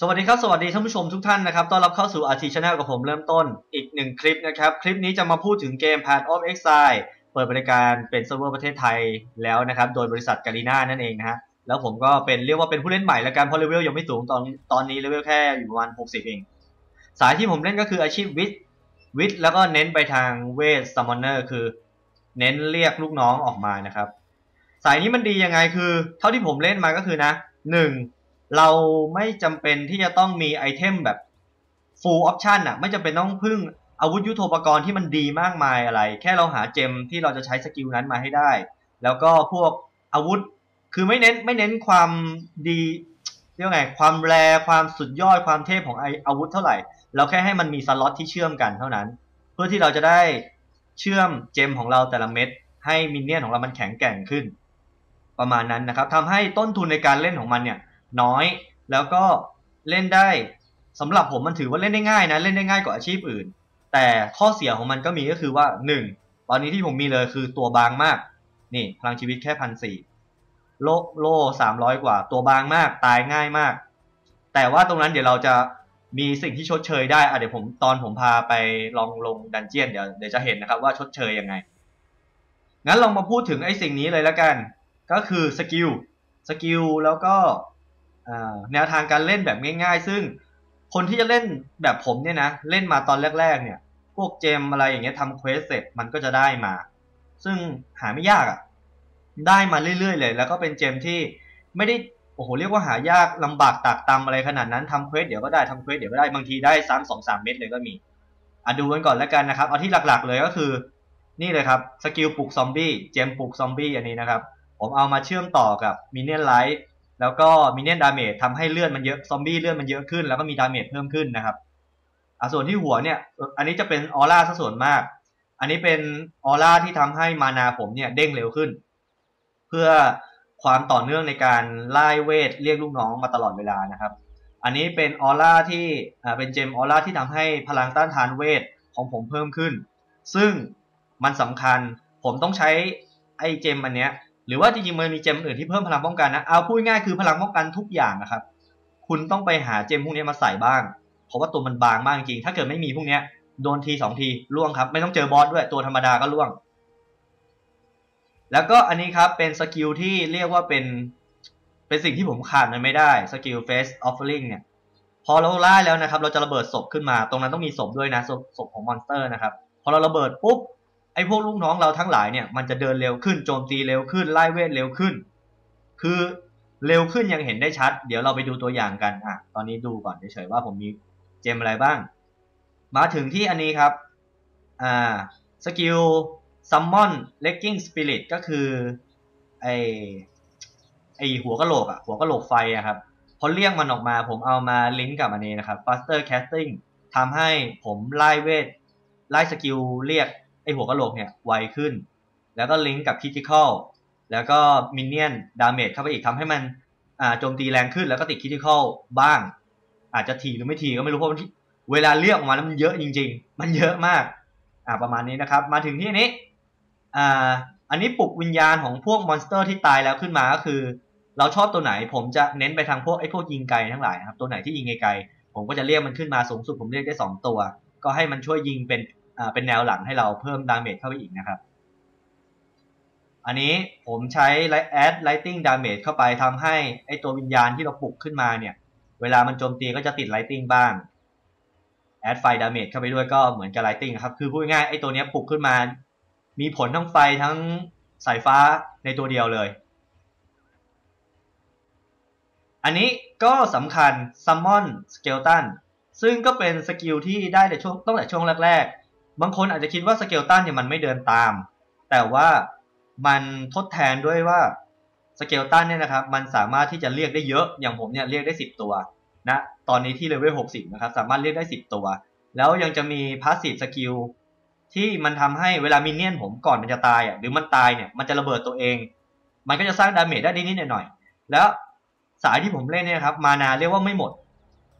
สวัสดีครับ สวัสดีท่านผู้ชมทุกท่านนะครับ ต้อนรับเข้าสู่ RT Channel กับผมเริ่มต้นอีกหนึ่งคลิปนะครับ คลิปนี้จะมาพูดถึงเกม Path of Exile เปิดบริการเป็นเซิร์ฟเวอร์ประเทศไทยแล้วนะครับ โดยบริษัทกาลีน่านั่นเองนะฮะ แล้วผมก็เป็นเรียกว่าเป็นผู้เล่นใหม่แล้วกันเพราะเลเวลยังไม่สูงตอนตอนนี้เลเวลแค่อยู่ประมาณ 60 เอง สายที่ผมเล่นก็คืออาชีพวิทวิทแล้วก็เน้นไปทางเวทซัมมอนเนอร์คือ เน้นเรียกลูกน้องออกมานะครับ สายนี้มันดียังไงคือ เท่าที่ผมเล่นมาก็คือนะหนึ่ง เราไม่จำเป็นที่จะต้องมีไอเทมแบบ full option อะไม่จำเป็นต้องพึ่งอาวุธยุทโธปกรณ์ที่มันดีมากมายอะไร แค่เราหาเจมที่เราจะใช้สกิลนั้นมาให้ได้ แล้วก็พวกอาวุธคือไม่เน้นไม่เน้นความดีเรียกไงความแรความสุดยอดความเทพของไออาวุธเท่าไหร่ เราแค่ให้มันมีสล็อตที่เชื่อมกันเท่านั้น เพื่อที่เราจะได้เชื่อมเจมของเราแต่ละเม็ด ให้มินเนี่ยนของเรามันแข็งแกร่งขึ้น ประมาณนั้นนะครับทำให้ต้นทุนในการเล่นของมันเนี่ย น้อย แล้วก็เล่นได้สำหรับผมมันถือว่าเล่นได้ง่ายนะ เล่นได้ง่ายกว่าอาชีพอื่น แต่ข้อเสียของมันก็มีก็คือว่าหนึ่งตอนนี้ที่ผมมีเลยคือตัวบางมาก นี่พลังชีวิตแค่พันสี่โลโลสามร้อยกว่า ตัวบางมากตายง่ายมาก แต่ว่าตรงนั้นเดี๋ยวเราจะมีสิ่งที่ชดเชยได้อะเดี๋ยวผมตอนผมพาไปลองลงดันเจียนเดี๋ยวเดี๋ยวจะเห็นนะครับว่าชดเชยยังไง งั้นลองมาพูดถึงไอ้สิ่งนี้เลยแล้วกัน ก็คือสกิล สกิลแล้วก็ แนวทางการเล่นแบบง่าย ๆ ซึ่งคนที่จะเล่นแบบผมเนี่ยนะเล่นมาตอนแรก ๆ เนี่ย พวกเจมอะไรอย่างเงี้ยทำเควสเสร็จมันก็จะได้มา ซึ่งหาไม่ยากอะ่ะ ได้มาเรื่อยๆเลย แล้วก็เป็นเจมที่ไม่ได้โอ้โหเรียกว่าหายากลำบากตากตำอะไรขนาดนั้นทำเควสเดี๋ยวก็ได้ทำเควสเดี๋ยวก็ได้บางทีได้ซ้ำสองสามเม็ดเลยก็มีอะดูกันก่อนแล้วกันนะครับ เอาที่หลักๆเลยก็คือ นี่เลยครับสกิลปลุกซอมบี้เจมปลุกซอมบี้อันนี้นะครับ ผมเอามาเชื่อมต่อกับมินเนี่ยนไลท์ แล้วก็มินเนี่ยนดาเมจทำให้เลือดมันเยอะซอมบี้เลือดมันเยอะขึ้น แล้วก็มีดาเมจเพิ่มขึ้นนะครับอะส่วนที่หัวเนี่ย อันนี้จะเป็นออร่าซะส่วนมาก อันนี้เป็นออร่าที่ทำให้มานาผมเนี่ยเด้งเร็วขึ้น เพื่อความต่อเนื่องในการไล่เวทเรียกลูกน้องมาตลอดเวลานะครับ อันนี้เป็นออร่าที่อ่าเป็นเจมออร่าที่ทำให้พลังต้านทานเวทของผมเพิ่มขึ้น ซึ่งมันสำคัญผมต้องใช้ไอเจมอันเนี้ย หรือว่าจริงๆมันมีเจมอื่นที่เพิ่มพลังป้องกันนะเอาพูดง่ายคือพลังป้องกันทุกอย่างนะครับ คุณต้องไปหาเจมพวกนี้มาใส่บ้าง เพราะว่าตัวมันบางมากจริงถ้าเกิดไม่มีพวกนี้โดนทีสองทีล่วงครับ ไม่ต้องเจอบอสด้วยตัวธรรมดาก็ล่วง แล้วก็อันนี้ครับเป็นสกิลที่เรียกว่าเป็นเป็นสิ่งที่ผมขาดมันไม่ได้สกิล face offering เนี่ยพอเราไล่แล้วนะครับ เราจะระเบิดศพขึ้นมา ตรงนั้นต้องมีศพด้วยนะศพศพของมอนสเตอร์นะครับ พอเราระเบิดปุ๊บ อ้พวกลูกน้องเราทั้งหลายเนี่ยมันจะเดินเร็วขึ้นโจมตีเร็วขึ้นไล่เวทเร็วขึ้น คือเร็วขึ้นยังเห็นได้ชัด เดี๋ยวเราไปดูตัวอย่างกันอะตอนนี้ดูก่อนเฉยๆว่าผมมีเจมอะไรบ้าง มาถึงที่อันนี้ครับอ่าสกิล summon legging spirit ก็คือไอไอหัวกะโหลกอะหัวกะโหลกไฟอะครับพอเรียกมันออกมาผมเอามาลิงก์กับอันนี้นะครับ faster casting ทำให้ผมไล่เวทไล่สกิลเรียก อหัวกะโหลกเนี่ยไวขึ้น แล้วก็ลิงก์กับคิทิคอลแล้วก็มินเนี่ยนดาเมจเข้าไปอีกทำให้มันอ่าโจมตีแรงขึ้นแล้วก็ติดคิทิคอลบ้าง อาจจะทีหรือไม่ทีก็ไม่รู้เพราะเวลาเรียกออกมาแล้วมันเยอะจริง ๆ มันเยอะมากอ่าประมาณนี้นะครับ มาถึงที่นี้อ่าอันนี้ปลุกวิญญาณของพวกมอนสเตอร์ที่ตายแล้วขึ้นมาก็คือ เราชอบตัวไหนผมจะเน้นไปทางพวกไอ้พวกยิงไกลทั้งหลายครับตัวไหนที่ยิงไกลผมก็จะเรียกมันขึ้นมาสูงสุดผมเรียกได้ 2 ตัว ก็ให้มันช่วยยิงเป็น เป็นแนวหลังให้เราเพิ่มดาเมจเข้าไปอีกนะครับ อันนี้ผมใช้แอดไลติงดาเมจเข้าไปทำให้ไอตัววิญญาณที่เราปลุกขึ้นมาเนี่ย เวลามันโจมตีก็จะติดไลติงบ้างแอดไฟดาเมจเข้าไปด้วยก็เหมือนกับไลติงครับ คือพูดง่ายไอตัวนี้ปลุกขึ้นมา มีผลทั้งไฟทั้งสายฟ้าในตัวเดียวเลย อันนี้ก็สำคัญ Summon Skeleton ซึ่งก็เป็นสกิลที่ได้แต่ช่วงตั้งแต่ช่วงแรกๆ บางคนอาจจะคิดว่าสเกลตันเนี่ยมันไม่เดินตาม แต่ว่ามันทดแทนด้วยว่าสเกลตันเนี่ยนะครับมันสามารถที่จะเรียกได้เยอะอย่างผมเนี่ยเรียกได้ 10 ตัวนะตอนนี้ที่เลเวล60 นะครับ สามารถเรียกได้ 10 ตัว แล้วยังจะมีพาสซีฟสกิลที่มันทำให้เวลามินเนี่ยนผมก่อนมันจะตายอะหรือมันตายเนี่ยมันจะระเบิดตัวเอง มันก็จะสร้างดาเมจได้นิดๆหน่อยๆแล้วสายที่ผมเล่นเนี่ยครับมานาเรียกว่าไม่หมด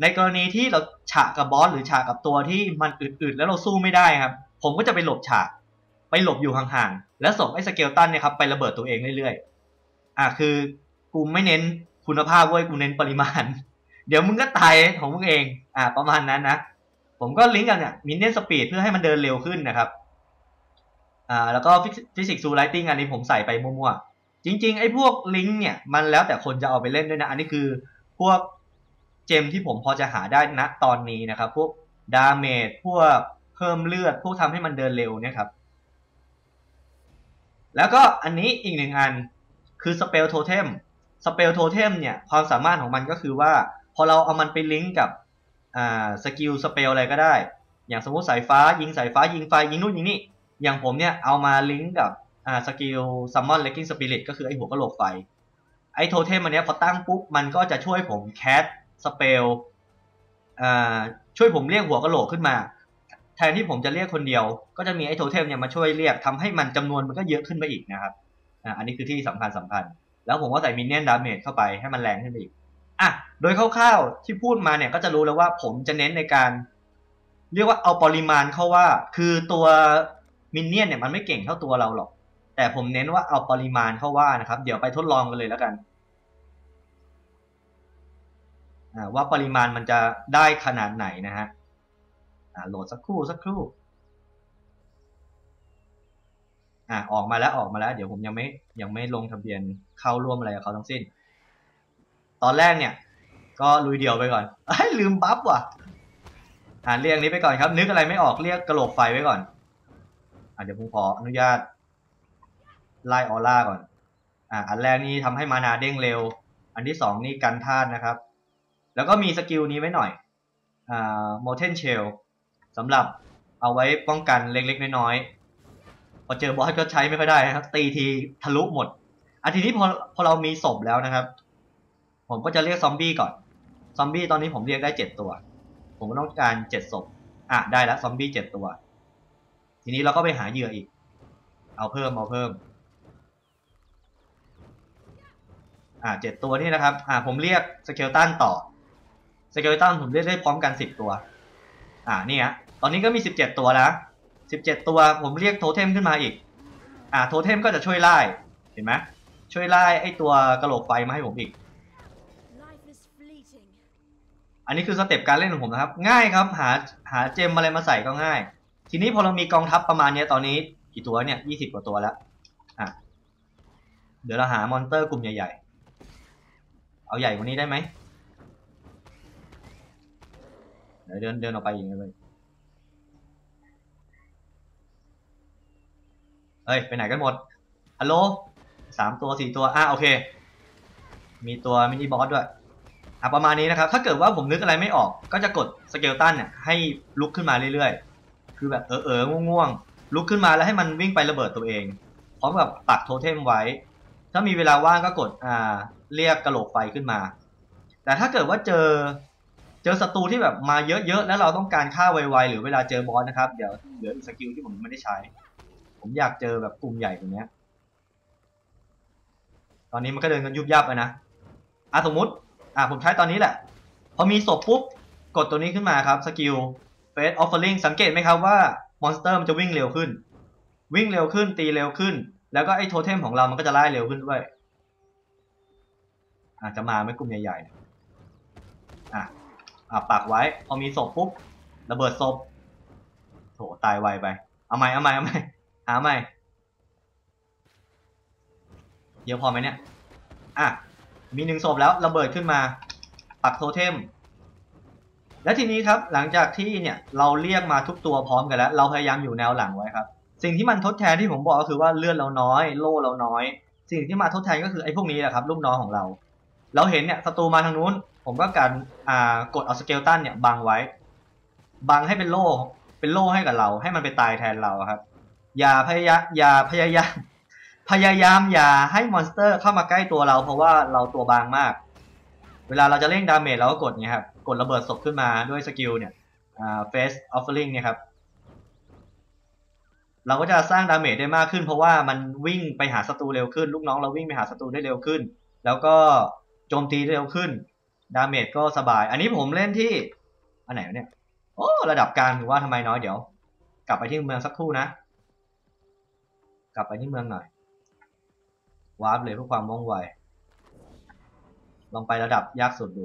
ในกรณีที่เราฉากกับบอสหรือฉากกับตัวที่มันอึดๆแล้วเราสู้ไม่ได้ครับ ผมก็จะไปหลบฉาก ไปหลบอยู่ห่างๆ แล้วส่งไอ้สเกลตันเนี่ยครับไประเบิดตัวเองเรื่อยๆ อะคือกูไม่เน้นคุณภาพเว้ยกูเน้นปริมาณ เดี๋ยวมึงก็ตายของมึงเอง อ่าประมาณนั้นนะ ผมก็ลิงก์กันเนี่ยมินเนี่ยสปีดเพื่อให้มันเดินเร็วขึ้นนะครับ อ่าแล้วก็ฟิสิกส์ซูไลติงอันนี้ผมใส่ไปมั่วๆ จริงๆไอ้พวกลิงก์เนี่ยมันแล้วแต่คนจะเอาไปเล่นด้วยนะ อันนี้คือพวก เจมที่ผมพอจะหาได้นะตอนนี้นะครับ พวกดาเมจพวกเพิ่มเลือด พวกทำให้มันเดินเร็วเนี่ยครับแล้วก็อันนี้อีกหนึ่งอันคือสเปลโทเทมสเปลโทเทมเนี่ยความสามารถของมันก็คือว่า พอเราเอามันไปลิงก์กับสกิลสเปลอะไรก็ได้ อย่างสมมติสายฟ้ายิงสายฟ้ายิงไฟยิงนู่นยิงนี่อย่างผมเนี่ยเอามาลิงก์กับสกิลซัมมอนเลกกิ้งสปิริตก็คือไอหัวกระโหลกไฟไอโทเทมอันนี้พอตั้งปุ๊บมันก็จะช่วยผมแคส สเปลช่วยผมเรียกหัวกะโหลกขึ้นมา แทนที่ผมจะเรียกคนเดียว ก็จะมีไอ้โทเทมเนี่ยมาช่วยเรียกทำให้มันจำนวนมันก็เยอะขึ้นไปอีกนะครับอันนี้คือที่สำคัญสำคัญ แล้วผมก็ใส่มินเนี่ยนดาเมจเข้าไปให้มันแรงขึ้นไปอีกอะโดยคร่าวๆที่พูดมาเนี่ยก็จะรู้แล้วว่าผมจะเน้นในการเรียกว่าเอาปริมาณเข้าว่า คือตัวมินเนี่ยนเนี่ยมันไม่เก่งเท่าตัวเราหรอก แต่ผมเน้นว่าเอาปริมาณเข้าว่านะครับ เดี๋ยวไปทดลองกันเลยแล้วกัน ว่าปริมาณมันจะได้ขนาดไหนนะฮะโหลดสักครู่สักครู่อะออกมาแล้วออกมาแล้ว เดี๋ยวผมยังไม่ยังไม่ลงทะเบียนเข้าร่วมอะไรกับเขาทั้งสิ้น ตอนแรกเนี่ย ก็ลุยเดี่ยวไปก่อนอลืมบัฟว่ะอ่าเรียกนี้ไปก่อนครับ นึกอะไรไม่ออกเรียกกระโหลกไฟไว้ก่อนอ่าเดี๋ยวผมขออนุญาตไล่ออร่าก่อน อ่า อันแรกนี่ทำให้มานาเด้งเร็ว อันที่สองนี่กันท่านนะครับ แล้วก็มีสกิลนี้ไว้หน่อยอ่าโมเทนเชลสำหรับเอาไว้ป้องกันเล็ก ๆ น้อยๆ พอเจอบอสก็ใช้ไม่ค่อยได้นะครับ ตีทีทะลุหมดอันทีนี้พอพอเรามีศพแล้วนะครับ ผมก็จะเรียกซอมบี้ก่อน ซอมบี้ตอนนี้ผมเรียกได้เจ็ดตัว ผมก็ต้องการเจ็ดศพอะได้แล้วซอมบี้เจ็ดตัว ทีนี้เราก็ไปหาเหยื่ออีก เอาเพิ่มเอาเพิ่ม อ่าเจ็ดตัวนี่นะครับ อ่าผมเรียกสเกลตันต่อ สเกลตันผมเรียกได้พร้อมกันสิบตัว อ่านี่ฮะตอนนี้ก็มีสิบเจ็ดตัวแล้วสิบเจ็ดตัวผมเรียกโทเทมขึ้นมาอีก อ่าโทเทมก็จะช่วยไล่เห็นไหมช่วยไล่ไอตัวกระโหลกไฟมาให้ผมอีก อันนี้คือสเต็ปการเล่นของผมนะครับ ง่ายครับหาหาเจมอะไรมาใส่ก็ง่าย ทีนี้พอเรามีกองทัพประมาณนี้ตอนนี้กี่ตัวเนี่ยยี่สิบกว่าตัวแล้วอะเดี๋ยวเราหามอนเตอร์กลุ่มใหญ่ๆ เอาใหญ่กว่านี้ได้ไหม เดี๋ยวเดินเดินออกไปอย่างนี้ยเลยเฮ้ยไปไหนกันหมดฮัลโหลสามตัวสี่ตัวอะโอเค มีตัวมินิบอสด้วยอะประมาณนี้นะครับ ถ้าเกิดว่าผมนึกอะไรไม่ออก ก็จะกดสเกลตันเนี่ยให้ลุกขึ้นมาเรื่อยๆ คือแบบเออเออง่วงๆ ลุกขึ้นมาแล้วให้มันวิ่งไประเบิดตัวเอง พร้อมกับปักโทเทมไว้ ถ้ามีเวลาว่างก็กดอ่าเรียกกระโหลกไฟขึ้นมา แต่ถ้าเกิดว่าเจอ เจอศัตรูที่แบบมาเยอะๆ แล้วเราต้องการฆ่าไวๆ หรือเวลาเจอบอสนะครับ เดี๋ยวเหลืออีกสกิลที่ผมไม่ได้ใช้ ผมอยากเจอแบบกลุ่มใหญ่ตรงนี้ตอนนี้มันก็เดินกันยุบยับเลยนะอะสมมติ อะผมใช้ตอนนี้แหละ พอมีศพปุ๊บ กดตัวนี้ขึ้นมาครับ สกิลเฟสออฟเฟอร์ลิงสังเกตไหมครับว่ามอนสเตอร์มันจะวิ่งเร็วขึ้น วิ่งเร็วขึ้น ตีเร็วขึ้น แล้วก็ไอ้โทเทมของเรามันก็จะไล่เร็วขึ้นด้วยอาจจะมาไม่กลุ่มใหญ่ๆอะ อะปักไว้ พอมีศพปุ๊บระเบิดศพโถตายไวไป เอาใหม่เอาใหม่เอาใหม่หาใหม่เยอะพอไหมเนี่ย อะ มีหนึ่งศพแล้วระเบิดขึ้นมา ปักโทเทม และทีนี้ครับหลังจากที่เนี่ยเราเรียกมาทุกตัวพร้อมกันแล้ว เราพยายามอยู่แนวหลังไว้ครับ สิ่งที่มันทดแทนที่ผมบอกก็คือว่าเลือดเราน้อย โล่เราน้อย สิ่งที่มาทดแทนก็คือไอ้พวกนี้แหละครับลูกน้องของเรา เราเห็นเนี่ยศัตรูมาทางนู้น ผมก็การอ่ากดเอาสเกลตันเนี่ยบังไว้ บังให้เป็นโล่เป็นโล่ให้กับเรา ให้มันไปตายแทนเราครับ อย่าพยายามอย่าพยายามพยายามอย่าให้มอนสเตอร์เข้ามาใกล้ตัวเรา เพราะว่าเราตัวบางมาก เวลาเราจะเล่นดาเมจเราก็กดเนี่ยครับกดระเบิดศพขึ้นมาด้วยสกิลเนี่ยอ่าเฟสออฟเฟอร์ลิงเนี่ยครับเราก็จะสร้างดาเมจได้มากขึ้น เพราะว่ามันวิ่งไปหาศัตรูเร็วขึ้น ลูกน้องเราวิ่งไปหาศัตรูได้เร็วขึ้น แล้วก็โจมตีได้เร็วขึ้น ดาเมจก็สบาย อันนี้ผมเล่นที่ อันไหนเนี่ย โอ้ ระดับกลางถือว่าทำไมน้อยเดี๋ยว กลับไปที่เมืองสักครู่นะ กลับไปที่เมืองหน่อย วาร์ปเลยเพื่อความว่องไว ลองไประดับยากสุดดู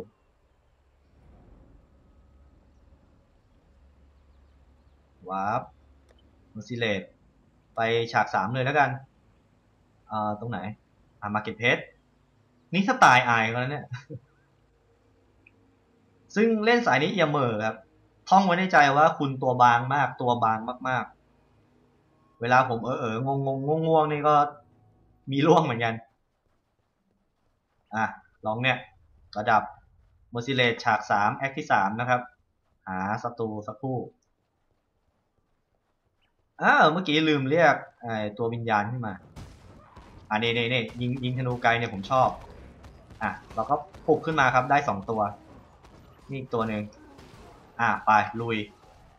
วาร์ปมูซิเลตไปฉากสามเลยแล้วกันอ่าตรงไหน อ่ามาเก็ตเพชรนี่สไตล์อายเขาแล้วเนี่ย ซึ่งเล่นสายนี้อย่าเหม่อครับ ท่องไว้ในใจว่าคุณตัวบางมากตัวบางมาก ๆ เวลาผมเออเอองงงงง่วงนี่ก็มีร่วงเหมือนกัน อะ ลองเนี่ย ระดับโมซิเลตฉากสามแอคที่สามนะครับ หาศัตรูสักครู่อ้าวเมื่อกี้ลืมเรียกไอตัววิญญาณขึ้นมาอ่านี่นี่นี่ยิงยิงธนูไกลเนี่ยผมชอบ อะ เราก็ปลุกขึ้นมาครับได้สองตัว นี่อีกตัวหนึ่งอะไปลุย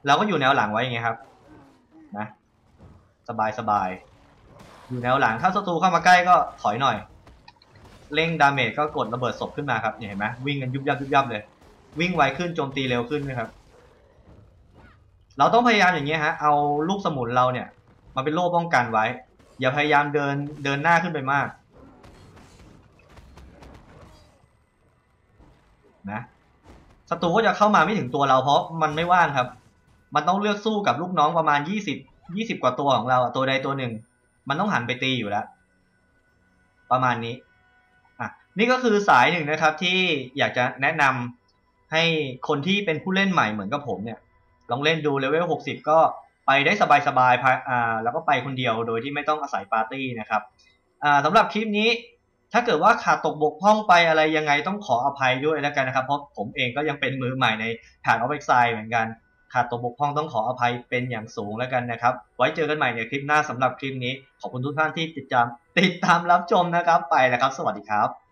เราก็อยู่แนวหลังไว้อย่างเงี้ยครับ นะ สบายสบาย อยู่แนวหลังถ้าศัตรูเข้ามาใกล้ก็ถอยหน่อย เร่งดาเมจก็กดระเบิดศพขึ้นมาครับเห็นไหมวิ่งกันยุบยับยุบยับเลย วิ่งไวขึ้นโจมตีเร็วขึ้นนะครับ เราต้องพยายามอย่างเงี้ยฮะ เอาลูกสมุนเราเนี่ย มาเป็นโล่ป้องกันไว้ อย่าพยายามเดินเดินหน้าขึ้นไปมาก นะ ศัตรูก็จะเข้ามาไม่ถึงตัวเราเพราะมันไม่ว่างครับ มันต้องเลือกสู้กับลูกน้องประมาณยี่สิบยี่สิบกว่าตัวของเราตัวใดตัวหนึ่ง มันต้องหันไปตีอยู่แล้ว ประมาณนี้อะนี่ก็คือสายหนึ่งนะครับที่อยากจะแนะนำให้คนที่เป็นผู้เล่นใหม่เหมือนกับผมเนี่ย ลองเล่นดูเลเวลหกสิบก็ไปได้สบายๆอ่าแล้วก็ไปคนเดียวโดยที่ไม่ต้องอาศัยปาร์ตี้นะครับอ่าสำหรับคลิปนี้ ถ้าเกิดว่าขาดตกบกพร่องไปอะไรยังไงต้องขออภัยด้วยแล้วกันนะครับ เพราะผมเองก็ยังเป็นมือใหม่ในฐานออฟเอ็กไซเหมือนกันขาดตกบกพร่องต้องขออภัยเป็นอย่างสูงแล้วกันนะครับ ไว้เจอกันใหม่ในคลิปหน้าสำหรับคลิปนี้ ขอบคุณทุกท่านที่ติดตามติดตามรับชมนะครับไปแล้วครับ สวัสดีครับ